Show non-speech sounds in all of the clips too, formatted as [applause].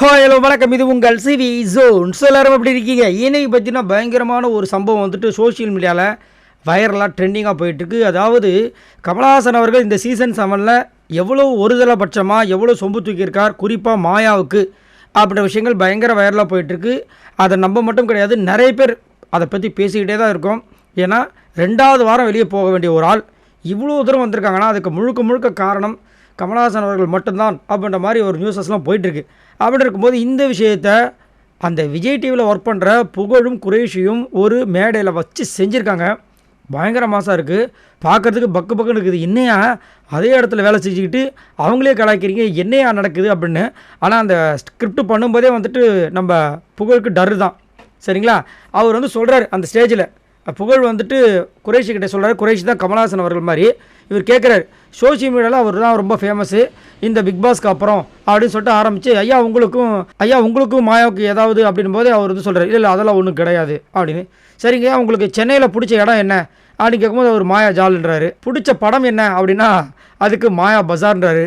Hi hello வணக்கம். இது உங்கள் சிவி ஜோன். ஸோ எல்லாரும் எப்படி இருக்கீங்க? இன்னைக்கு பார்த்தீங்கன்னா பயங்கரமான ஒரு சம்பவம் வந்துட்டு சோஷியல் மீடியாவில் வைரலாக ட்ரெண்டிங்காக போயிட்டுருக்கு. அதாவது கமலஹாசன் அவர்கள் இந்த சீசன் செவனில் எவ்வளோ ஒருதலைபட்சமாக எவ்வளோ சொம்பு தூக்கியிருக்கார்? குறிப்பாக மாயாவுக்கு அப்படின்ற விஷயங்கள் பயங்கர வைரலாக போயிட்டுருக்கு. அதை நம்ம மட்டும் கிடையாது. நிறைய பேர் அதை பற்றி பேசிக்கிட்டே தான் இருக்கோம். ஏன்னா ரெண்டாவது வாரம் வெளியே போக வேண்டிய ஒரு ஆள் இவ்வளோ தூரம் வந்திருக்காங்கன்னா அதுக்கு முழுக்க முழுக்க காரணம் கமலஹாசன் அவர்கள் மட்டும்தான் அப்படின்ற மாதிரி ஒரு நியூஸஸ்லாம் போயிட்டுருக்கு. அப்படின்னு இருக்கும்போது இந்த விஷயத்த அந்த விஜய் டிவியில் ஒர்க் பண்ணுற புகழும் குறைஷியும் ஒரு மேடையில் வச்சு செஞ்சுருக்காங்க. பயங்கர மாதம் இருக்குது பார்க்குறதுக்கு பக்கு பக்குன்னு இருக்குது. என்னையா அதே இடத்துல வேலை செஞ்சுக்கிட்டு அவங்களே கலாய்க்கிறீங்க? என்னையா நடக்குது அப்படின்னு. ஆனால் அந்த ஸ்கிரிப்ட் பண்ணும்போதே வந்துட்டு நம்ம புகழுக்கு டரு தான். சரிங்களா? அவர் வந்து சொல்கிறார் அந்த ஸ்டேஜில் புகழ் வந்துட்டு குறைஷி கிட்டே சொல்கிறார் குறைஷி தான் கமலஹாசன் அவர்கள் மாதிரி. இவர் கேட்குறாரு சோஷியல் மீடியாவில் அவர் தான் ரொம்ப ஃபேமஸ்ஸு இந்த பிக் பாஸ்க்கு அப்புறம் அப்படின்னு சொல்லிட்டு ஆரம்பித்து ஐயா உங்களுக்கும் ஐயா உங்களுக்கும் மாயாவுக்கு ஏதாவது அப்படின் போது அவர் வந்து சொல்கிறார் இல்லை இல்லை அதெல்லாம் ஒன்றும் கிடையாது அப்படின்னு. சரிங்க உங்களுக்கு சென்னையில் பிடிச்ச இடம் என்ன? அப்படின்னு கேட்கும்போது அவர் மாயா ஜால்ன்றாரு. பிடிச்ச படம் என்ன? அப்படின்னா அதுக்கு மாயா பஜார்ன்றாரு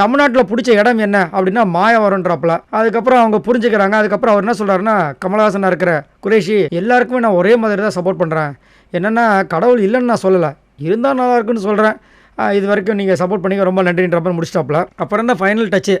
தமிழ்நாட்டில் பிடிச்ச இடம் என்ன அப்படின்னா மாயவரம்ன்றப்பல. அதுக்கப்புறம் அவங்க புரிஞ்சுக்கிறாங்க. அதுக்கப்புறம் அவர் என்ன சொல்கிறாருன்னா கமலஹாசனாக இருக்கிற குரேஷி எல்லாருக்குமே நான் ஒரே மாதிரி தான் சப்போர்ட் பண்ணுறேன் என்னென்னா கடவுள் இல்லைன்னு நான் சொல்லலை. இருந்தால் நல்லா இருக்குன்னு சொல்கிறேன் இது வரைக்கும் நீங்கள் சப்போர்ட் பண்ணிக்க ரொம்ப நன்றின்ற மாதிரி முடிச்சிட்டாப்ல அப்புறம் தான் ஃபைனல் டச்சு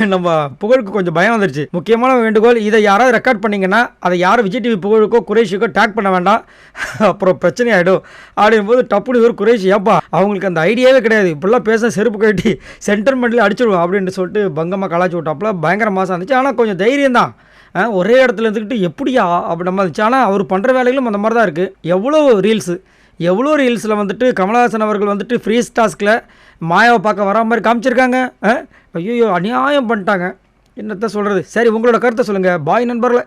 [laughs] நம்ம புகழுக்கு கொஞ்சம் பயம் வந்துருச்சு. முக்கியமான வேண்டுகோள் இதை யாராவது ரெக்கார்ட் பண்ணிங்கன்னா அதை யாரும் விஜய் டிவி புகழுக்கோ குரேஷிக்கோ டேக் பண்ண வேண்டாம். [laughs] அப்புறம் பிரச்சனை ஆகிடும் அப்படிங்கும்போது டப்புனு ஒரு குரேஷி ஏப்பா அவங்களுக்கு அந்த ஐடியாவே கிடையாது. இப்படிலாம் பேச செருப்பு கட்டி சென்டர்மெண்ட்லேயே அடிச்சிடுவோம் அப்படின்னு சொல்லிட்டு பங்கமாக கலாச்சி விட்டாப்புல. பயங்கர மாதம் இருந்துச்சு. ஆனால் கொஞ்சம் தைரியம் தான். ஒரே இடத்துல இருந்துக்கிட்டு எப்படியா அப்படி நம்ம இருந்துச்சு. ஆனால் அவர் பண்ணுற வேலைகளும் அந்த மாதிரி தான் இருக்குது எவ்வளோ ரீல்ஸு எவ்வளோ ரீல்ஸில் வந்துட்டு கமலஹாசன் அவர்கள் வந்துட்டு ஃப்ரீ டாஸ்கில் மாயாவை பார்க்க வரா மாதிரி காமிச்சிருக்காங்க ஐயோ அநியாயம் பண்ணிட்டாங்க. என்னத்த சொல்கிறது சரி உங்களோட கருத்தை சொல்லுங்கள் பாய் நண்பரில்